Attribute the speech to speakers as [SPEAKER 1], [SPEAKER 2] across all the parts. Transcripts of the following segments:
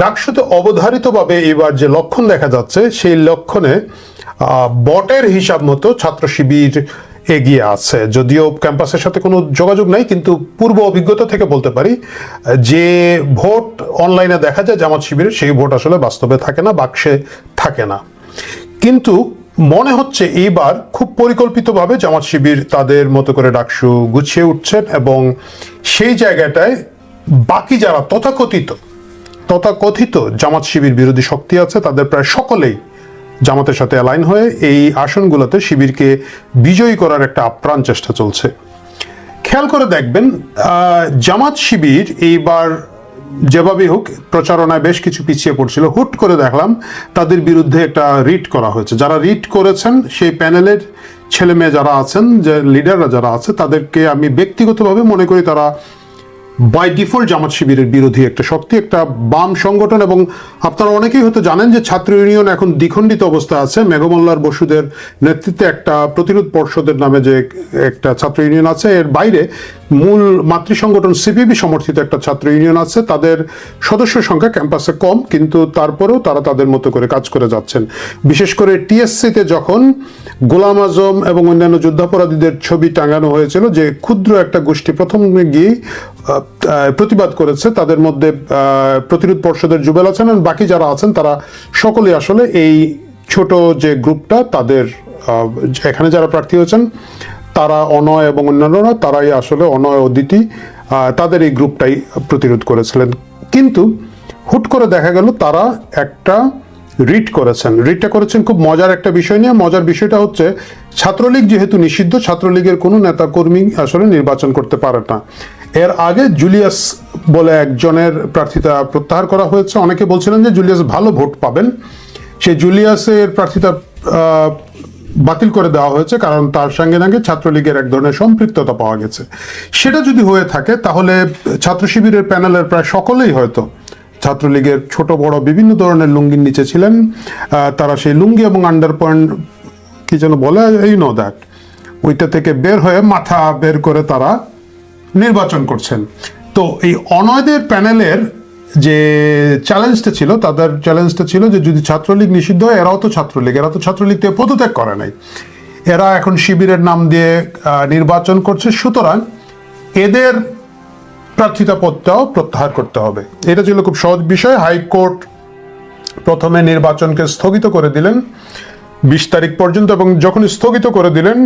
[SPEAKER 1] ডাকসুতে অবধারিতভাবে এবার যে লক্ষণ দেখা যাচ্ছে, সেই লক্ষণে বটের হিসাব মতো ছাত্র শিবির এগিয়ে আছে। যদিও ক্যাম্পাসের সাথে কোনো যোগাযোগ নাই, কিন্তু পূর্ব অভিজ্ঞতা থেকে বলতে পারি, যে ভোট অনলাইনে দেখা যায় জামাত শিবিরের সেই ভোট আসলে বাস্তবে থাকে না, বাক্সে থাকে না। কিন্তু মনে হচ্ছে এইবার খুব পরিকল্পিতভাবে জামাত শিবির তাদের মতো করে ডাকসু গুছিয়ে উঠছেন এবং সেই জায়গাটায় বাকি যারা তথাকথিত তথাকথিত জামাত শিবির বিরোধী শক্তি আছে, তাদের প্রায় সকলেই জামাতের সাথে অ্যালাইন হয়ে এই আসনগুলোতে শিবিরকে বিজয়ী করার একটা আপ্রাণ চেষ্টা চলছে। খেয়াল করে দেখবেন জামাত শিবির এইবার যেভাবেই হোক প্রচারণায় বেশ কিছু পিছিয়ে পড়ছিল। হুট করে দেখলাম তাদের বিরুদ্ধে একটা রিট করা হয়েছে। যারা রিট করেছেন, সেই প্যানেলের ছেলে মেয়ে যারা আছেন, যে লিডাররা যারা আছে, তাদেরকে আমি ব্যক্তিগতভাবে মনে করি তারা বাই ডিফল্ট জামাত শিবিরের বিরোধী একটা শক্তি, একটা বাম সংগঠন এবং আপনারা অনেকেই হয়তো জানেন যে ছাত্র ইউনিয়ন এখন দ্বিখণ্ডিত অবস্থা আছে। মেঘমল্লার বসুদের নেতৃত্বে একটা প্রতিরোধ পর্ষদের নামে যে একটা ছাত্র ইউনিয়ন আছে, এর বাইরে মূল মাতৃ সংগঠন সিপিবি সমর্থিত একটা ছাত্র ইউনিয়ন আছে। তাদের সদস্য সংখ্যা ক্যাম্পাসে কম, কিন্তু তারপরেও তারা তাদের মতো করে কাজ করে যাচ্ছেন। বিশেষ করে টিএসসিতে যখন গোলাম আজম এবং অন্যান্য যুদ্ধাপরাধীদের ছবি টাঙানো হয়েছিল, যে ক্ষুদ্র একটা গোষ্ঠী প্রথমে গিয়ে প্রতিবাদ করেছে, তাদের মধ্যে প্রতিরোধ পর্ষদের জুবেল আছেন এবং বাকি যারা আছেন, তারা সকলেই আসলে এই ছোট যে গ্রুপটা, তাদের এখানে যারা প্রার্থী হয়েছেন, তারা অনয় এবং অন্যান্যরা, তারাই আসলে অনয় অদিতি তাদের এই গ্রুপটাই প্রতিরোধ করেছিলেন। কিন্তু হুট করে দেখা গেল, তারা একটা রিট করেছেন। রিটটা করেছেন খুব মজার একটা বিষয় নিয়ে। মজার বিষয়টা হচ্ছে, ছাত্রলীগ যেহেতু নিষিদ্ধ, ছাত্রলীগের কোনো নেতাকর্মী আসলে নির্বাচন করতে পারে না। এর আগে জুলিয়াস বলে একজনের প্রার্থিতা প্রত্যাহার করা হয়েছে। অনেকে বলছিলেন যে জুলিয়াস ভালো ভোট পাবেন। সেই জুলিয়াসের প্রার্থিতা বাতিল করে দেওয়া হয়েছে কারণ তার সঙ্গে সঙ্গে ছাত্রলীগের এক ধরনের সম্পৃক্ততা পাওয়া গেছে। সেটা যদি হয়ে থাকে, তাহলে ছাত্র শিবিরের প্যানেলের প্রায় সকলেই হয়তো ছাত্রলীগের ছোট, বড় বিভিন্ন ধরনের লুঙ্গির নিচে ছিলেন। তারা সেই লুঙ্গি এবং আন্ডার পয়েন্ট কি যেন বলে এই নো দ্যাট ওইটা থেকে বের হয়ে মাথা বের করে তারা নির্বাচন করছেন। তো এই অনয়দের প্যানেলের যে চ্যালেঞ্জটা ছিল, তাদের চ্যালেঞ্জটা ছিল যে যদি ছাত্রলীগ নিষিদ্ধ হয়, এরাও তো ছাত্রলীগ, এরা তো ছাত্রলীগ থেকে পদত্যাগ করে নাই। এরা এখন শিবিরের নাম দিয়ে নির্বাচন করছে, সুতরাং এদের প্রার্থিতা পদটাও প্রত্যাহার করতে হবে। এটা ছিল খুব সহজ বিষয়। হাইকোর্ট প্রথমে নির্বাচনকে স্থগিত করে দিলেন। বিশ তারিখ পর্যন্ত এবং যখন স্থগিত করে দিলেন,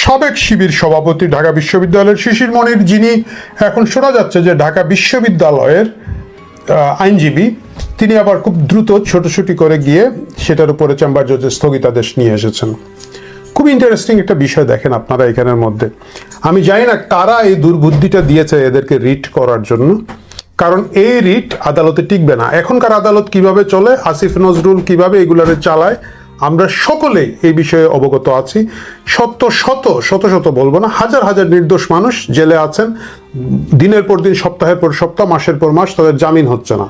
[SPEAKER 1] সাবেক শিবির সভাপতি ঢাকা বিশ্ববিদ্যালয়ের শিশির মনির যিনি এখন শোনা যাচ্ছে যে ঢাকা বিশ্ববিদ্যালয়ের আইনজীবী, তিনি আবার খুব দ্রুত ছোটাছুটি করে গিয়ে সেটার উপরে চেম্বার জজের স্থগিতাদেশ নিয়ে এসেছেন। খুব ইন্টারেস্টিং একটা বিষয় দেখেন আপনারা এখানের মধ্যে। আমি জানি না কারা এই দুর্বুদ্ধিটা দিয়েছে এদেরকে রিট করার জন্য, কারণ এই রিট আদালতে টিকবে না। এখনকার আদালত কীভাবে চলে, আসিফ নজরুল কীভাবে এগুলারে চালায় আমরা সকলেই এই বিষয়ে অবগত আছি। শত শত শত শত বলব না, হাজার হাজার নির্দোষ মানুষ জেলে আছেন। দিনের পর দিন, সপ্তাহের পর সপ্তাহ, মাসের পর মাস তাদের জামিন হচ্ছে না।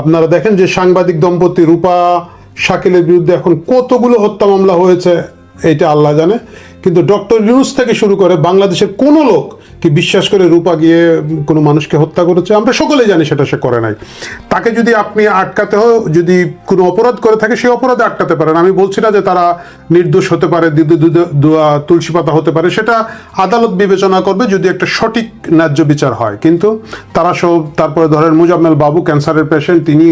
[SPEAKER 1] আপনারা দেখেন যে সাংবাদিক দম্পতি রূপা শাকিলের বিরুদ্ধে এখন কতগুলো হত্যা মামলা হয়েছে, এইটা আল্লাহ জানে। কিন্তু ডক্টর ইউনুস থেকে শুরু করে বাংলাদেশের কোনো লোক কি বিশ্বাস করে রূপা গিয়ে কোনো মানুষকে হত্যা করেছে? আমরা সকলেই জানি সেটা সে করে নাই। তাকে যদি আপনি আটকাতে হয়, যদি কোনো অপরাধ করে থাকে সেই অপরাধে আটকাতে পারেন। আমি বলছি না যে তারা নির্দোষ হতে পারে তুলসী পাতা হতে পারে, সেটা আদালত বিবেচনা করবে যদি একটা সঠিক ন্যায্য বিচার হয়। কিন্তু তারা সব, তারপরে ধরেন মুজাম্মেল বাবু, ক্যান্সারের পেশেন্ট, তিনি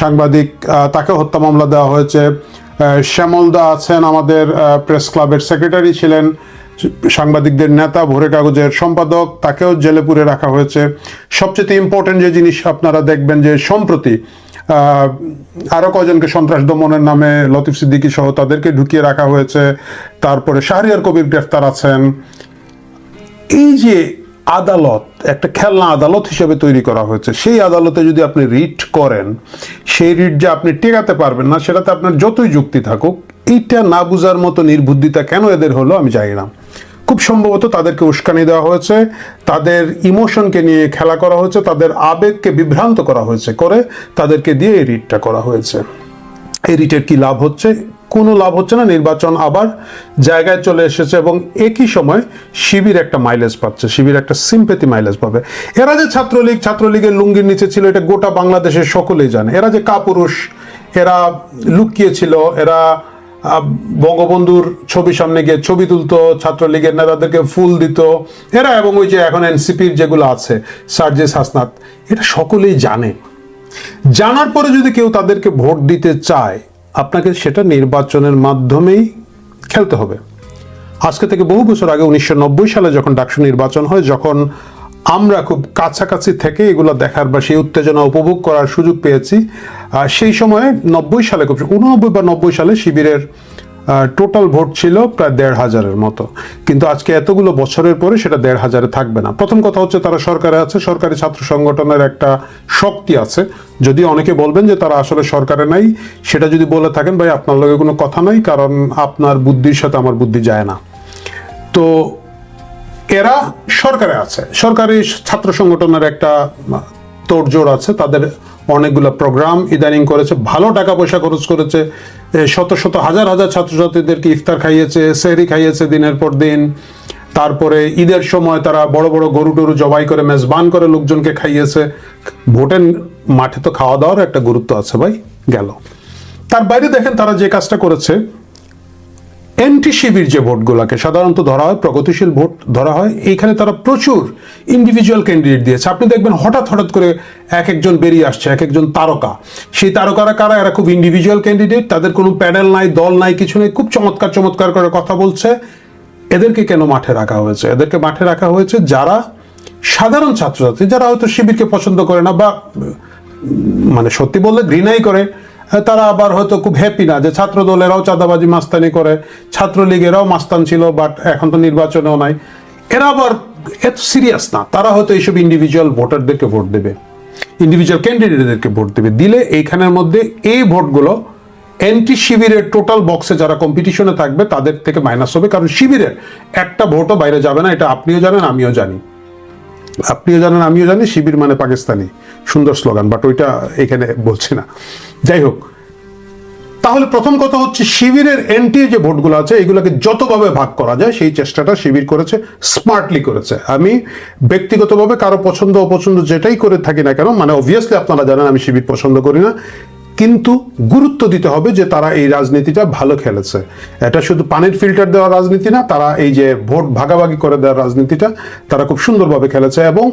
[SPEAKER 1] সাংবাদিক তাকে হত্যা মামলা দেওয়া হয়েছে। শ্যামলদা আছেন আমাদের প্রেস ক্লাবের সেক্রেটারি ছিলেন, সাংবাদিকদের নেতা ভোরে কাগজের সম্পাদক, তাকেও জেলে পুরে রাখা হয়েছে। সবচেয়ে ইম্পর্টেন্ট যে জিনিস আপনারা দেখবেন যে সম্প্রতি আরও কজনকে সন্ত্রাস দমনের নামে লতিফ সিদ্দিকী সহ তাদেরকে ঢুকিয়ে রাখা হয়েছে। তারপরে শাহরিয়ার কবির গ্রেফতার আছেন। এই যে আদালত, একটা খেলনা আদালত হিসেবে তৈরি করা হয়েছে। সেই আদালতে যদি আপনি রিট করেন, সেই রিট যে আপনি টেকাতে পারবেন না, সেটাতে আপনার যতই যুক্তি থাকুক, এইটা না বুঝার মতো নির্বুদ্ধিতা কেন এদের হলো আমি জানি না। খুব সম্ভবত তাদেরকে উস্কানি দেওয়া হয়েছে, তাদের ইমোশনকে নিয়ে খেলা করা হয়েছে, তাদের আবেগকে বিভ্রান্ত করা হয়েছে করে তাদেরকে দিয়ে এই রিটটা করা হয়েছে। এই রিটের কি লাভ হচ্ছে? কোনো লাভ হচ্ছে না, নির্বাচন আবার জায়গায় চলে এসেছে এবং একই সময় শিবির একটা মাইলেজ পাচ্ছে, শিবির একটা সিম্পেথি মাইলেজ পাবে। এরা যে ছাত্রলীগ, ছাত্রলীগের লুঙ্গির নিচে ছিল, এটা গোটা বাংলাদেশের সকলেই জানে। এরা যে কাপুরুষ, এরা লুকিয়েছিল, এরা বঙ্গবন্ধুর ছবি সামনে গিয়ে ছবি তুলতো, ছাত্রলীগের নেতাদেরকে ফুল দিত। এরা এবং ওই যে এখন এনসিপির যেগুলো আছে, সার্জেস হাসনাত, এটা সকলেই জানে। জানার পরে যদি কেউ তাদেরকে ভোট দিতে চায় আপনাকে সেটা নির্বাচনের মাধ্যমেই খেলতে হবে। আজকে থেকে বহু বছর আগে উনিশশো নব্বই সালে যখন ডাকসু নির্বাচন হয়, যখন আমরা খুব কাছাকাছি থেকে এগুলো দেখার বা সেই উত্তেজনা উপভোগ করার সুযোগ পেয়েছি সেই সময়ে নব্বই সালে খুব উননব্বই বা নব্বই সালে শিবিরের টোটাল ভোট ছিল প্রায় দেড় হাজারের মতো। কিন্তু আজকে এতগুলো বছরের পরে সেটা দেড় হাজারে থাকবে না। প্রথম কথা হচ্ছে তারা সরকারে আছে, সরকারি ছাত্র সংগঠনের একটা শক্তি আছে। যদি অনেকে বলবেন যে তারা আসলে সরকারে নাই, সেটা যদি বলে থাকেন, ভাই, আপনার লগে কোনো কথা নাই, কারণ আপনার বুদ্ধির সাথে আমার বুদ্ধি যায় না। তো এরা সরকারে আছে। সরকারি ছাত্র সংগঠনের একটা তোড়জোড় আছে, তাদের অনেকগুলো প্রোগ্রাম ইদানিং করেছে, ভালো টাকা পয়সা খরচ করেছে। শত শত, হাজার হাজার ছাত্রছাত্রীদেরকে ইফতার খাইয়েছে, সেহরি খাইয়েছে দিনের পর দিন। তারপরে ঈদের সময় তারা বড় বড় গরু টরু জবাই করে, মেজবান করে লোকজনকে খাইয়েছে। ভোটের মাঠে তো খাওয়া দাওয়ার একটা গুরুত্ব আছে ভাই, গেল। তার বাইরে দেখেন তারা যে কাজটা করেছে এন্টি শিবির যে ভোটগুলোকে সাধারণত ধরা হয়, প্রগতিশীল ভোট ধরা হয়, এইখানে তারা প্রচুর ইন্ডিভিজুয়াল ক্যান্ডিডেট দিয়েছে। আপনি দেখবেন হঠাৎ হঠাৎ করে এক একজন বেরিয়ে আসছে, এক একজন তারকা। সেই তারকারা কারা? এরা খুব ইন্ডিভিজুয়াল ক্যান্ডিডেট তাদের কোনো প্যানেল নাই, দল নাই, কিছু নেই, খুব চমৎকার চমৎকার করে কথা বলছে। এদেরকে কেন মাঠে রাখা হয়েছে? এদেরকে মাঠে রাখা হয়েছে যারা সাধারণ ছাত্রছাত্রী, যারা হয়তো শিবিরকে পছন্দ করে না বা মানে সত্যি বললে ঘৃণাই করে। তারা আবার হয়তো খুব হ্যাপি না যে ছাত্র দলেরাও চাঁদাবাজি, মাস্তানি করে। ছাত্রলীগেরাও মাস্তান ছিল বাট এখন তো নির্বাচনেও নাই। এরা আবার এত সিরিয়াস না। তারা হয়তো এইসব ইন্ডিভিজুয়াল ভোটারদেরকে ভোট দেবে। ইন্ডিভিজুয়াল ক্যান্ডিডেটদেরকে ভোট দেবে। দিলে এইখানের মধ্যে এই ভোটগুলো এন্টি শিবিরের টোটাল বক্সে যারা কম্পিটিশনে থাকবে, তাদের থেকে মাইনাস হবে। কারণ শিবিরের একটা ভোটও বাইরে যাবে না। এটা আপনিও জানেন, আমিও জানি। আপনিও জানেন, আমিও জানি, শিবির মানে পাকিস্তানি। সুন্দর স্লোগান, বাট ওইটা এখানে বলছি না। যাই হোক, তাহলে প্রথম কথা হচ্ছে শিবিরের এন্টি যে ভোটগুলো আছে, এগুলোকে যতভাবে ভাগ করা যায়, সেই চেষ্টাটা শিবির করেছে, স্মার্টলি করেছে। আমি ব্যক্তিগতভাবে কারও পছন্দ, অপছন্দ যেটাই করে থাকি না কেন মানে অবভিয়াসলি আপনারা জানেন, আমি শিবির পছন্দ করি না। কিন্তু গুরুত্ব দিতে হবে যে তারা এই রাজনীতিটা ভালো খেলেছে। এটা শুধু পানির ফিল্টার দেওয়ার রাজনীতি না, তারা এই যে ভোট ভাগাভাগি করে দেওয়ার রাজনীতিটা তারা খুব সুন্দরভাবে খেলেছে এবং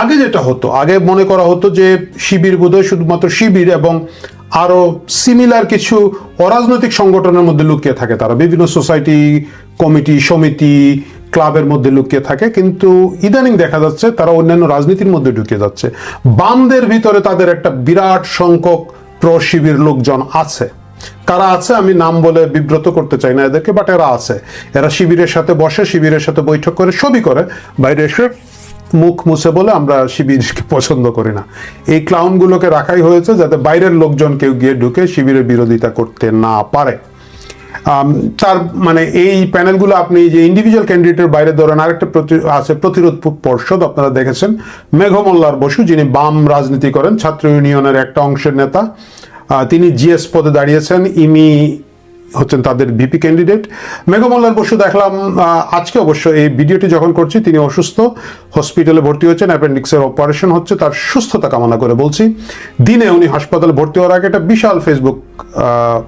[SPEAKER 1] আগে যেটা হতো, আগে মনে করা হতো যে শিবির বোধহয় শুধুমাত্র শিবির এবং আরও সিমিলার কিছু অরাজনৈতিক সংগঠনের মধ্যে লুকিয়ে থাকে তারা। বিভিন্ন সোসাইটি কমিটি সমিতি ক্লাবের মধ্যে লুকিয়ে থাকে, কিন্তু ইদানিং দেখা যাচ্ছে তারা অন্যান্য রাজনীতির মধ্যে ঢুকে যাচ্ছে। বামদের ভিতরে তাদের একটা বিরাট সংখ্যক প্রো শিবির লোকজন আছে। কারা আছে আমি নাম বলে বিব্রত করতে চাই না এদেরকে বাট এরা আছে। এরা শিবিরের সাথে বসে, শিবিরের সাথে বৈঠক করে সবই করে। বাইরে এসে মুখ মুছে বলে আমরা শিবিরকে পছন্দ করি না। এই ক্লাউনগুলোকে রাখাই হয়েছে যাতে বাইরের লোকজন কেউ গিয়ে ঢুকে শিবিরের বিরোধিতা করতে না পারে। তার মানে এই প্যানেলগুলো আপনি যে ইন্ডিভিজুয়াল ক্যান্ডিডেটের বাইরে ধরেন, আরেকটা আছে প্রতিরোধ পর্ষদ, আপনারা দেখেছেন। মেঘমল্লার বসু, যিনি বাম রাজনীতি করেন, ছাত্র ইউনিয়নের একটা অংশের নেতা তিনি জিএস পদে দাঁড়িয়েছেন, ইমি হচ্ছেন তাদের ভিপি ক্যান্ডিডেট মেঘমল্লার বসু, দেখলাম আজকে অবশ্য এই ভিডিওটি যখন করছি, তিনি অসুস্থ হসপিটালে ভর্তি হয়েছেন অ্যাপেন্ডিক্সের অপারেশন হচ্ছে, তার সুস্থতা কামনা করে বলছি। দিনে উনি হাসপাতালে ভর্তি হওয়ার আগে একটা বিশাল ফেসবুক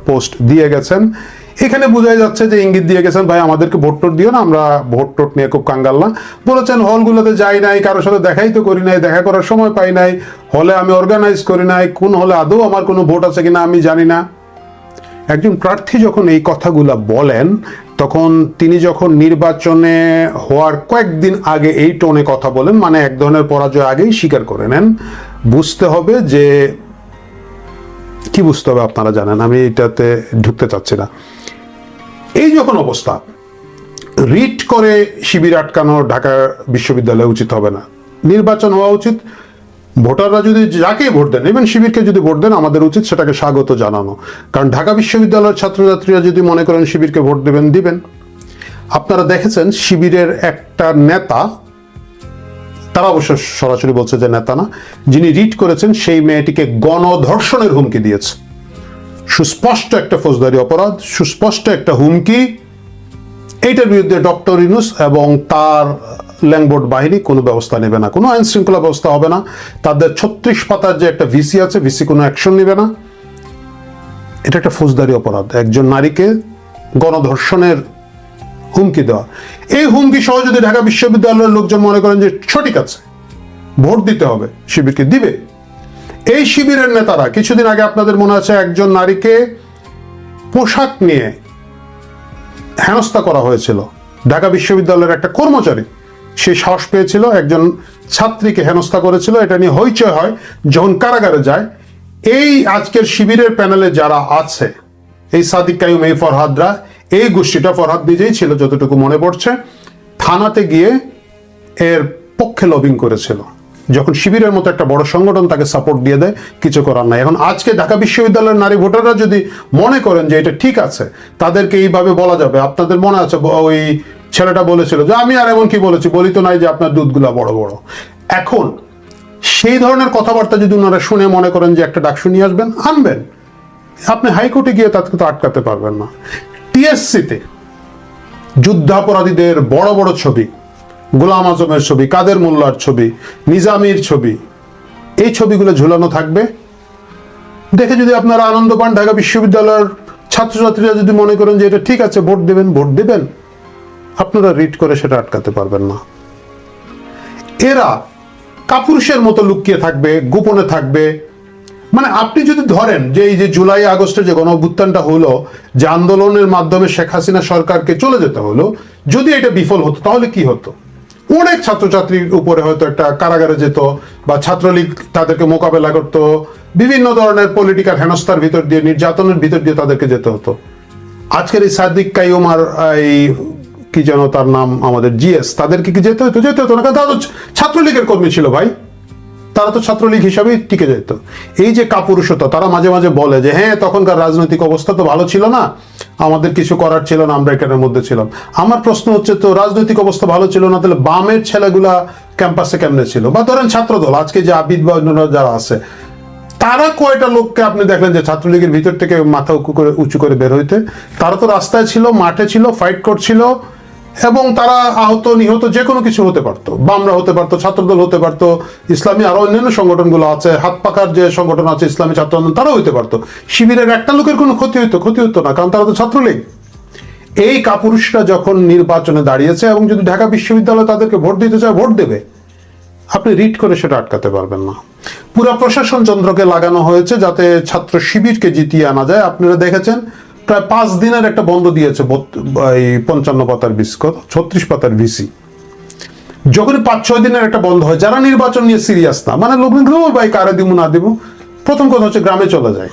[SPEAKER 1] পোস্ট দিয়ে গেছেন। এখানে বোঝাই যাচ্ছে যে ইঙ্গিত দিয়ে গেছেন, ভাই, আমাদেরকে ভোট টোট দিও না, আমরা ভোট টোট নিয়ে খুব কাঙ্গাল না। বলেছেন, হলগুলোতে যাই নাই, কারোর সাথে দেখাই তো করি নাই, দেখা করার সময় পাই নাই। হলে আমি অর্গানাইজ করি নাই, কোন হলে আদৌ আমার কোনো ভোট আছে কিনা আমি জানি না। একজন প্রার্থী যখন এই কথাগুলা বলেন, তখন তিনি যখন নির্বাচনে হওয়ার কয়েকদিন আগে এই টোনে কথা বলেন মানে এক ধরনের পরাজয় আগেই স্বীকার করে নেন, বুঝতে হবে যে, কি বুঝতে হবে আপনারা জানেন, আমি এটাতে ঢুকতে চাচ্ছি না। এই যখন অবস্থা, রিট করে শিবির আটকানো ঢাকা বিশ্ববিদ্যালয়ে উচিত হবে না। নির্বাচন হওয়া উচিত। ভোটাররা যদি যাকে ভোট দেন ইভেন শিবিরকে যদি ভোট দেন, আমাদের উচিত সেটাকে স্বাগত জানানো। কারণ ঢাকা বিশ্ববিদ্যালয়ের ছাত্রছাত্রীরা যদি মনে করেন শিবিরকে ভোট দেবেন, দিবেন। আপনারা দেখেছেন শিবিরের একটা নেতা, তারা অবশ্য সরাসরি বলছে যে নেতা না, যিনি রিট করেছেন, সেই মেয়েটিকে গণধর্ষণের হুমকি দিয়েছে। সুস্পষ্ট একটা ফৌজদারি অপরাধ, সুস্পষ্ট একটা হুমকি। এইটার বিরুদ্ধে ডক্টর ইনুস এবং তার ল্যাংবোর্ড বাহিনী কোনো ব্যবস্থা নেবে না। কোনো আইন শৃঙ্খলা ব্যবস্থা হবে না। তাদের ছত্রিশ পাতার যে একটা ভিসি আছে, ভিসি কোনো অ্যাকশন নেবে না। এটা একটা ফৌজদারি অপরাধ। একজন নারীকে গণধর্ষণের হুমকি দেওয়া। এই হুমকি সহ যদি ঢাকা বিশ্ববিদ্যালয়ের লোকজন মনে করেন যে সঠিক আছে, ভোট দিতে হবে, শিবিরকে দিবে এই শিবিরের নেতারা, কিছুদিন আগে আপনাদের মনে আছে একজন নারীকে পোশাক নিয়ে হেনস্থা করা হয়েছিল। ঢাকা বিশ্ববিদ্যালয়ের একটা কর্মচারী, সে সাহস পেয়েছিল, একজন ছাত্রীকে হেনস্থা করেছিল, এটা নিয়ে হইচয় হয়, যখন কারাগারে যায়। এই আজকের শিবিরের প্যানেলে যারা আছে, এই সাদিক কাইম, এই ফরহাদরা, এই গোষ্ঠীটা ফরহাদ নিজেই ছিল, যতটুকু মনে পড়ছে, থানাতে গিয়ে এর পক্ষে লবিং করেছিল। যখন শিবিরের মতো একটা বড় সংগঠন তাকে সাপোর্ট দিয়ে দেয়, কিছু করার নাই। এখন আজকে ঢাকা বিশ্ববিদ্যালয়ের নারী ভোটাররা যদি মনে করেন যে এটা ঠিক আছে, তাদেরকে এইভাবে বলা যাবে। আপনাদের মনে আছে ওই ছেলেটা বলেছিল যে, আমি আর এমন কি বলেছি? বলি তো নাই যে আপনার দুধগুলা বড় বড়। এখন সেই ধরনের কথাবার্তা যদি ওনারা শুনে মনে করেন যে একটা ডাকসু নিয়ে আসবেন, আনবেন। আপনি হাইকোর্টে গিয়ে তাদেরকে তো আটকাতে পারবেন না। টিএসসিতে যুদ্ধাপরাধীদের বড় বড় ছবি। গোলাম আজমের ছবি, কাদের মোল্লার ছবি, নিজামির ছবি, এই ছবিগুলো ঝুলানো থাকবে। দেখে যদি আপনারা আনন্দ পান, ঢাকা বিশ্ববিদ্যালয়ের ছাত্রছাত্রীরা যদি মনে করেন যে এটা ঠিক আছে, ভোট দেবেন ভোট দেবেন, আপনারা রিড করে সেটা আটকাতে পারবেন না। এরা কাপুরুষের মতো লুকিয়ে থাকবে, গোপনে থাকবে। মানে আপনি যদি ধরেন যে এই যে জুলাই আগস্টে যে গণ অভ্যুত্থানটা হলো, যে আন্দোলনের মাধ্যমে শেখ হাসিনা সরকারকে চলে যেতে হলো, যদি এটা বিফল হতো, তাহলে কি হতো? অনেক ছাত্রছাত্রীর উপরে হয়তো একটা কারাগারে যেত বা ছাত্রলীগ তাদেরকে মোকাবেলা করতো, বিভিন্ন ধরনের পলিটিক্যাল হেনস্থার ভিতর দিয়ে, নির্যাতনের ভিতর দিয়ে তাদেরকে যেতে হতো। আজকের এই সাদিক কাইম আর এই কি যেন তার নাম আমাদের, জিএস, তাদেরকে কি যেতে হতো? যেতে হতো না, কারণ তারা ছাত্রলীগের কর্মী ছিল ভাই। তারা তো ছাত্রলীগ হিসাবেই টিকে যেত। এই যে কাপুরুষতা, তারা মাঝে মাঝে বলে যে হ্যাঁ তখনকার রাজনৈতিক অবস্থা তো ভালো ছিল না। আমাদের কিছু করার ছিল না, আমরা এখানের মধ্যে ছিলাম। আমার প্রশ্ন হচ্ছে, তো রাজনৈতিক অবস্থা ভালো ছিল না, তাহলে বামের ছেলেগুলা ক্যাম্পাসে কেমনে ছিল? বা ধরেন ছাত্রদল, আজকে যে আবিদ বা অন্যান্য যারা আছে, তারা কয়টা লোককে আপনি দেখলেন যে ছাত্রলীগের ভিতর থেকে মাথা উঁচু করে বের হইতে? তারা তো রাস্তায় ছিল, মাঠে ছিল ফাইট করছিল এবং তারা আহত, নিহত যে কোনো কিছু হতে পারতো। বামরা হতে পারতো, ছাত্রদল হতে পারতো, ইসলামী আরও অন্যান্য সংগঠনগুলো আছে হাত পাকার যে সংগঠন আছে, ইসলামী ছাত্র আন্দোলন তারাও হতে পারতো। শিবিরের একটা লোকের কোনো ক্ষতি হতো ক্ষতি হতো না, কারণ তারা তো ছাত্রলীগ। এই কাপুরুষরা যখন নির্বাচনে দাঁড়িয়েছে এবং যদি ঢাকা বিশ্ববিদ্যালয় তাদেরকে ভোট দিতে চায়, ভোট দেবে। আপনি রিড করে সেটা আটকাতে পারবেন না। পুরা প্রশাসন যন্ত্রকে লাগানো হয়েছে যাতে ছাত্র শিবিরকে জিতিয়ে আনা যায়। আপনারা দেখেছেন প্রায় পাঁচ দিনের একটা বন্ধ দিয়েছে এই পঞ্চান্ন পাতার বিস্কট ছত্রিশ পাতার ভিসি। যখনই পাঁচ, ছয় দিনের একটা বন্ধ হয়, যারা নির্বাচন নিয়ে সিরিয়াস না মানে লোকজন ও ভাই কারে দিব, না দিব, প্রথম কথা হচ্ছে গ্রামে চলে যায়।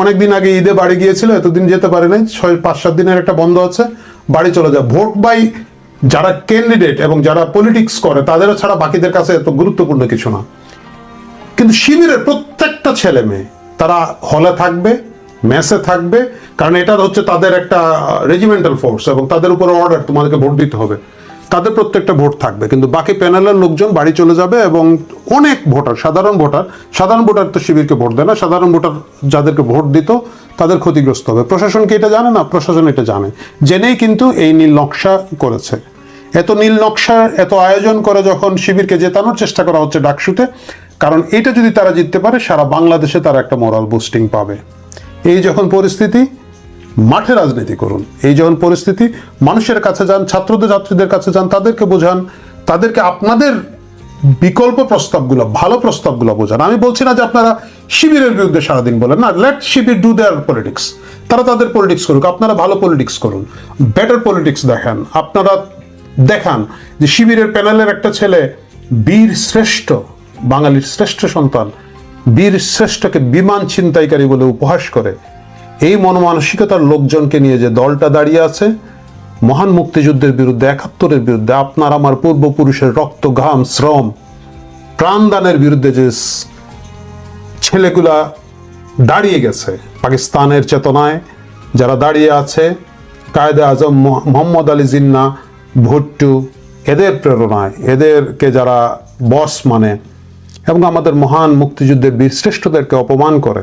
[SPEAKER 1] অনেকদিন আগে ঈদে বাড়ি গিয়েছিল, এতদিন যেতে পারে নাই, ছয়, পাঁচ, সাত দিনের একটা বন্ধ আছে, বাড়ি চলে যায়। ভোট বাই যারা ক্যান্ডিডেট এবং যারা পলিটিক্স করে তাদের ছাড়া বাকিদের কাছে এত গুরুত্বপূর্ণ কিছু না। কিন্তু শিবিরের প্রত্যেকটা ছেলে মেয়ে, তারা হলে থাকবে মেসে থাকবে, কারণ এটা হচ্ছে তাদের একটা রেজিমেন্টাল ফোর্স এবং তাদের উপর অর্ডার তোমাদেরকে ভোট দিতে হবে। তাদের প্রত্যেকটা ভোট থাকবে, কিন্তু বাকি প্যানেলের লোকজন বাড়ি চলে যাবে এবং অনেক ভোটার, সাধারণ ভোটার সাধারণ ভোটার তো শিবিরকে ভোট দেয় না, সাধারণ ভোটার যাদেরকে ভোট দিত, তাদের ক্ষতিগ্রস্ত হবে। প্রশাসন কি এটা জানে? না, প্রশাসন এটা জানে। জেনেই কিন্তু এই নীল নকশা করেছে। এত নীল নকশা, এত আয়োজন করে যখন শিবিরকে জেতানোর চেষ্টা করা হচ্ছে ডাকসুতে, কারণ এটা যদি তারা জিততে পারে, সারা বাংলাদেশে তারা একটা মোরাল বুস্টিং পাবে। এই যখন পরিস্থিতি, মাঠে রাজনীতি করুন। এই যখন পরিস্থিতি, মানুষের কাছে যান, ছাত্রদের ছাত্রীদের কাছে যান, তাদেরকে বোঝান, তাদেরকে আপনাদের বিকল্প প্রস্তাবগুলো, ভালো প্রস্তাবগুলো বোঝান। আমি বলছি না যে আপনারা শিবিরের বিরুদ্ধে সারাদিন বলেন। না let Shibir do their politics তারা তাদের পলিটিক্স করুক, আপনারা ভালো পলিটিক্স করুন। বেটার পলিটিক্স দেখান। আপনারা দেখান যে শিবিরের প্যানেলের একটা ছেলে, বীর শ্রেষ্ঠ, বাঙালির শ্রেষ্ঠ সন্তান বীর শ্রেষ্ঠকে বিমান ছিনতাইকারী বলে উপহাস করে। এই মনমানসিকতার লোকজনকে নিয়ে যে দলটা দাঁড়িয়ে আছে, মহান মুক্তিযুদ্ধের বিরুদ্ধে, একাত্তরের বিরুদ্ধে, আপনার আমার পূর্বপুরুষের রক্ত, ঘাম, শ্রম, প্রাণদানের বিরুদ্ধে যে ছেলেগুলা দাঁড়িয়ে গেছে, পাকিস্তানের চেতনায় যারা দাঁড়িয়ে আছে, কায়দে আজম, মোহ- মোহাম্মদ আলী জিন্না, ভুট্টু, এদের প্রেরণায়, এদেরকে যারা বস মানে এবং আমাদের মহান মুক্তিযুদ্ধের বীরশ্রেষ্ঠদেরকে অপমান করে,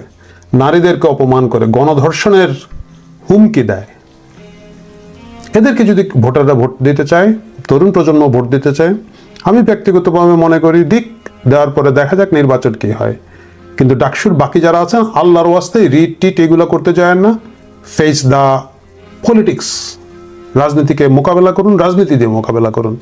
[SPEAKER 1] নারীদেরকে অপমান করে, গণধর্ষণের হুমকি দেয়। এদেরকে যদি ভোটাররা ভোট দিতে চায়, তরুণ প্রজন্ম ভোট দিতে চায়, আমি ব্যক্তিগতভাবে মনে করি দিক দেওয়ার পরে দেখা যাক নির্বাচন কি হয়। কিন্তু ডাকসুর বাকি যারা আছেন, আল্লাহর ওয়াস্তে রিট টিট এগুলো করতে যায় না। ফেস দ্য পলিটিক্স রাজনীতিকে মোকাবেলা করুন, রাজনীতি দিয়ে মোকাবেলা করুন।